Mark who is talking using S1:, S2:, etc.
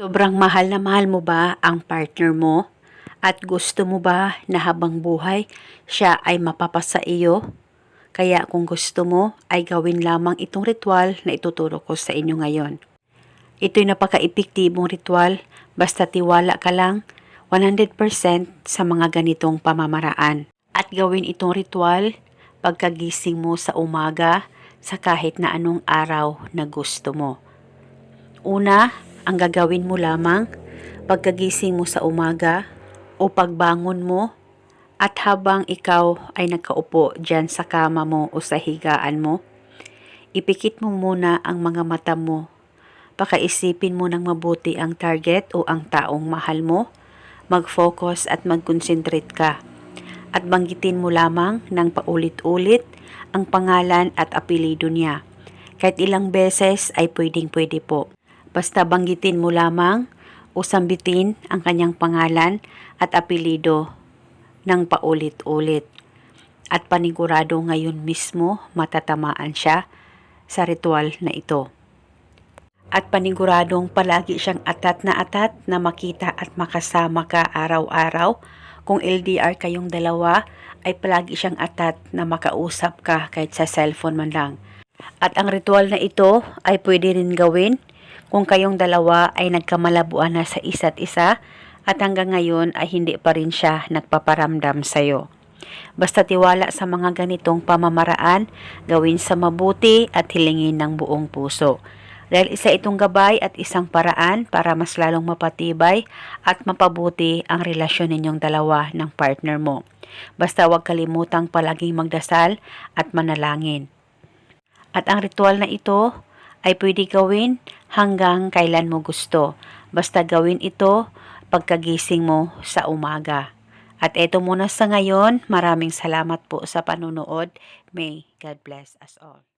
S1: Sobrang mahal na mahal mo ba ang partner mo? At gusto mo ba na habang buhay siya ay mapapasa iyo? Kaya kung gusto mo ay gawin lamang itong ritual na ituturo ko sa inyo ngayon. Ito'y napaka-epektibong ritual basta tiwala ka lang 100% sa mga ganitong pamamaraan. At gawin itong ritual pagkagising mo sa umaga sa kahit na anong araw na gusto mo. Una, ang gagawin mo lamang pagkagising mo sa umaga o pagbangon mo at habang ikaw ay nakaupo dyan sa kama mo o sa higaan mo, ipikit mo muna ang mga mata mo. Pakaisipin mo ng mabuti ang target o ang taong mahal mo, mag-focus at mag-concentrate ka. At banggitin mo lamang ng paulit-ulit ang pangalan at apelido niya. Kahit ilang beses ay pwedeng-pwede po. Basta banggitin mo lamang o sambitin ang kanyang pangalan at apelido ng paulit-ulit. At panigurado ngayon mismo matatamaan siya sa ritual na ito. At paniguradong palagi siyang atat na atat na makita at makasama ka araw-araw. Kung LDR kayong dalawa, ay palagi siyang atat na makausap ka kahit sa cellphone man lang. At ang ritual na ito ay pwede rin gawin kung kayong dalawa ay nagkamalabuan na sa isa't isa at hanggang ngayon ay hindi pa rin siya nagpaparamdam sa'yo. Basta tiwala sa mga ganitong pamamaraan, gawin sa mabuti at hilingin ng buong puso. Dahil isa itong gabay at isang paraan para mas lalong mapatibay at mapabuti ang relasyon ninyong dalawa ng partner mo. Basta huwag kalimutang palaging magdasal at manalangin. At ang ritual na ito ay pwede gawin hanggang kailan mo gusto. Basta gawin ito pagkagising mo sa umaga. At eto muna sa ngayon, maraming salamat po sa panunood. May God bless us all.